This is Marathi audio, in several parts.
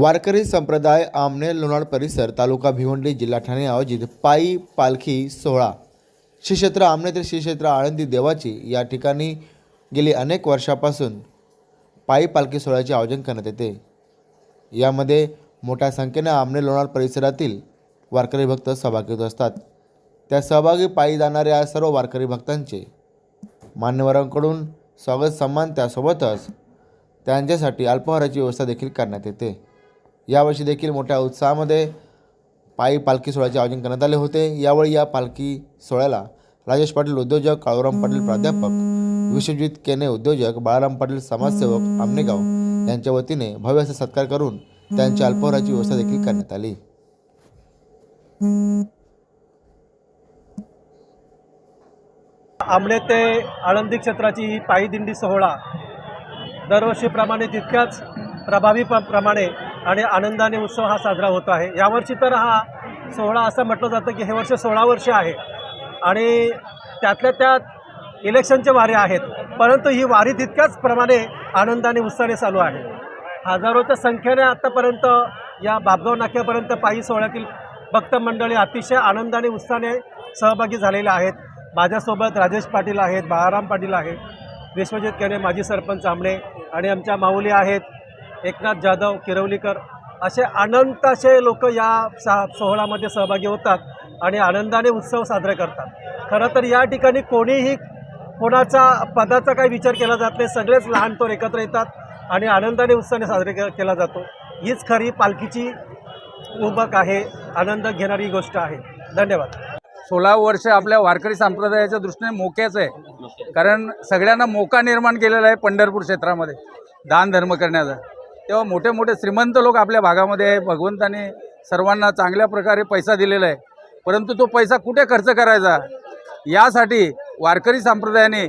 वारकरी संप्रदाय आमने लोणाळ परिसर तालुका भिवंडी जिल्हा ठाणे आयोजित पायी पालखी सोहळा. श्री क्षेत्र आमने ते श्रीक्षेत्र आळंदी देवाची या ठिकाणी गेली अनेक वर्षापासून पायी पालखी सोहळ्याचे आयोजन करण्यात येते. यामध्ये मोठ्या संख्येने आमने लोणाळ परिसरातील वारकरी भक्त सहभागी होत असतात. त्या सहभागी पायी जाणाऱ्या सर्व वारकरी भक्तांचे मान्यवरांकडून स्वागत सन्मान त्यासोबतच त्यांच्यासाठी अल्पाहाराची व्यवस्था देखील करण्यात येते. यावर्षी देखील मोठ्या उत्साहामध्ये पायी पालखी सोहळ्याचे आयोजन करण्यात आले होते. यावेळी या पालखी सोहळ्याला राजेश पाटील उद्योजक काळूराम पाटील प्राध्यापक विश्वजित केने उद्योजक बाळाराम पाटील समाजसेवक आमनेगाव यांच्या वतीने भव्य असा सत्कार करून त्यांच्या अल्पवराची व्यवस्था देखील करण्यात आली. आमणे ते आळंदी क्षेत्राची ही पायी दिंडी सोहळा दरवर्षीप्रमाणे तितक्याच प्रभावी प- प्रमाणे आणि आनंदाने उत्सव हा साजरा होतो आहे. यावर्षी तर हा सोहळा असं म्हटलं जातं की हे वर्ष सोळा वर्ष आहे. आणि त्यातल्या त्यात इलेक्शनचे वारे आहेत. परंतु ही वारी तितक्याच प्रमाणे आनंदाने उत्साहाने चालू आहे. हजारोच्या संख्येने आत्तापर्यंत या बाबगाव नाक्यापर्यंत पायी सोहळ्यातील भक्त मंडळी अतिशय आनंदाने उत्साहाने सहभागी झालेले आहेत. माझ्यासोबत राजेश पाटील आहेत बाळाराम पाटील आहेत विश्वजित केने माजी सरपंच आमणे आणि आमच्या माऊली आहेत. एकनाथ जाधव किरवलीकर असे अनंत असे लोक या सा सोहळामध्ये सहभागी होतात आणि आनंदाने उत्सव साजरे करतात. खरं तर या ठिकाणी कोणीही कोणाचा पदाचा काही विचार केला जात नाही. सगळेच लहान थोर एकत्र येतात आणि आनंदाने उत्साहाने साजरे के केला जातो. हीच खरी पालखीची उबक आहे. आनंद घेणारी गोष्ट आहे. धन्यवाद. सोळा वर्ष आपल्या वारकरी संप्रदायाच्या दृष्टीने मोक्याचं आहे. कारण सगळ्यांना मोका निर्माण केलेला आहे पंढरपूर क्षेत्रामध्ये. दान धर्म करण्याचा. तेव्हा मोठे मोठे श्रीमंत लोक आपल्या भागामध्ये आहे. भगवंताने सर्वांना चांगल्या प्रकारे पैसा दिलेला आहे. परंतु तो पैसा कुठे खर्च करायचा? यासाठी वारकरी संप्रदायाने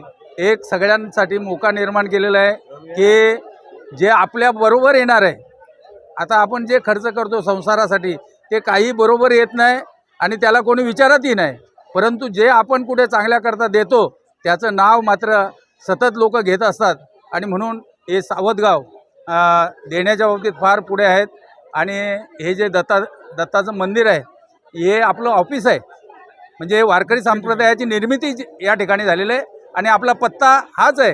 एक सगळ्यांसाठी मोका निर्माण केलेला आहे की जे आपल्या बरोबर येणार आहे. आता आपण जे खर्च करतो संसारासाठी ते काही बरोबर येत नाही आणि त्याला कोणी विचारतही नाही. परंतु जे आपण कुठे चांगल्याकरता देतो त्याचं नाव मात्र सतत लोक घेत असतात. आणि म्हणून हे सावधगाव देण्याच्या बाबतीत फार पुढे आहेत. आणि हे जे दत्ता दत्ताचं मंदिर आहे हे आपलं ऑफिस आहे. म्हणजे वारकरी संप्रदायाची निर्मिती या ठिकाणी झालेली आहे. आणि आपला पत्ता हाच आहे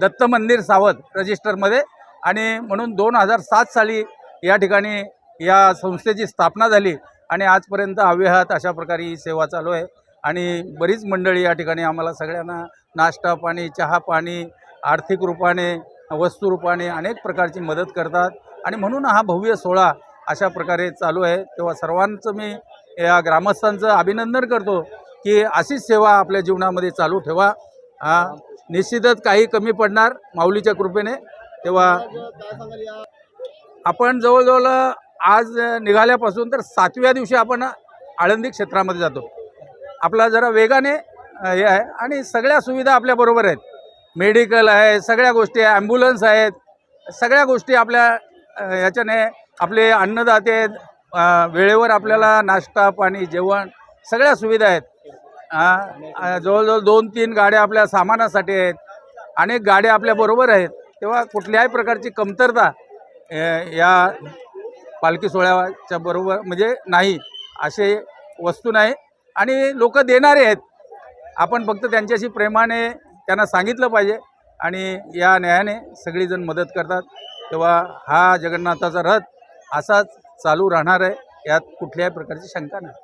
दत्त मंदिर सावध रजिस्टरमध्ये. आणि म्हणून दोन हजार सात साली या ठिकाणी या संस्थेची स्थापना झाली. आणि आजपर्यंत अव्याहत अशा प्रकारे ही सेवा चालू आहे. आणि बरीच मंडळी या ठिकाणी आम्हाला सगळ्यांना नाश्ता पाणी चहा पाणी आर्थिक रूपाने वस्तुरूपाने अनेक प्रकारची मदत करतात. आणि म्हणून हा भव्य सोहळा अशा प्रकारे चालू आहे. तेव्हा सर्वांचं मी या ग्रामस्थांचं अभिनंदन करतो की अशीच सेवा आपल्या जीवनामध्ये चालू ठेवा. हा निश्चितच काही कमी पडणार माऊलीच्या कृपेने. तेव्हा आपण जवळजवळ आज निघाल्यापासून तर सातव्या दिवशी आपण आळंदी क्षेत्रामध्ये जातो. आपला जरा वेगाने हे आहे. आणि सगळ्या सुविधा आपल्याबरोबर आहेत. मेडिकल आहे सगळ्या गोष्टी आहे ॲम्ब्युलन्स आहेत सगळ्या गोष्टी आपल्या ह्याच्याने आपले अन्नदाते आहेत वेळेवर आपल्याला नाश्ता पाणी जेवण सगळ्या सुविधा आहेत. जवळजवळ दोन तीन गाड्या आपल्या सामानासाठी आहेत. अनेक गाड्या आपल्याबरोबर आहेत. तेव्हा कुठल्याही प्रकारची कमतरता या पालखी सोहळ्याच्या बरोबर म्हणजे नाही असे वस्तू नाही. आणि लोक देणारे आहेत. आपण फक्त त्यांच्याशी प्रेमाने त्यांना सांगितलं पाहिजे आणि या न्यायाने सगळीजण मदत करतात. तेव्हा हा जगन्नाथाचा रथ असाच चालू राहणार आहे यात कुठल्याही प्रकारची शंका नाही.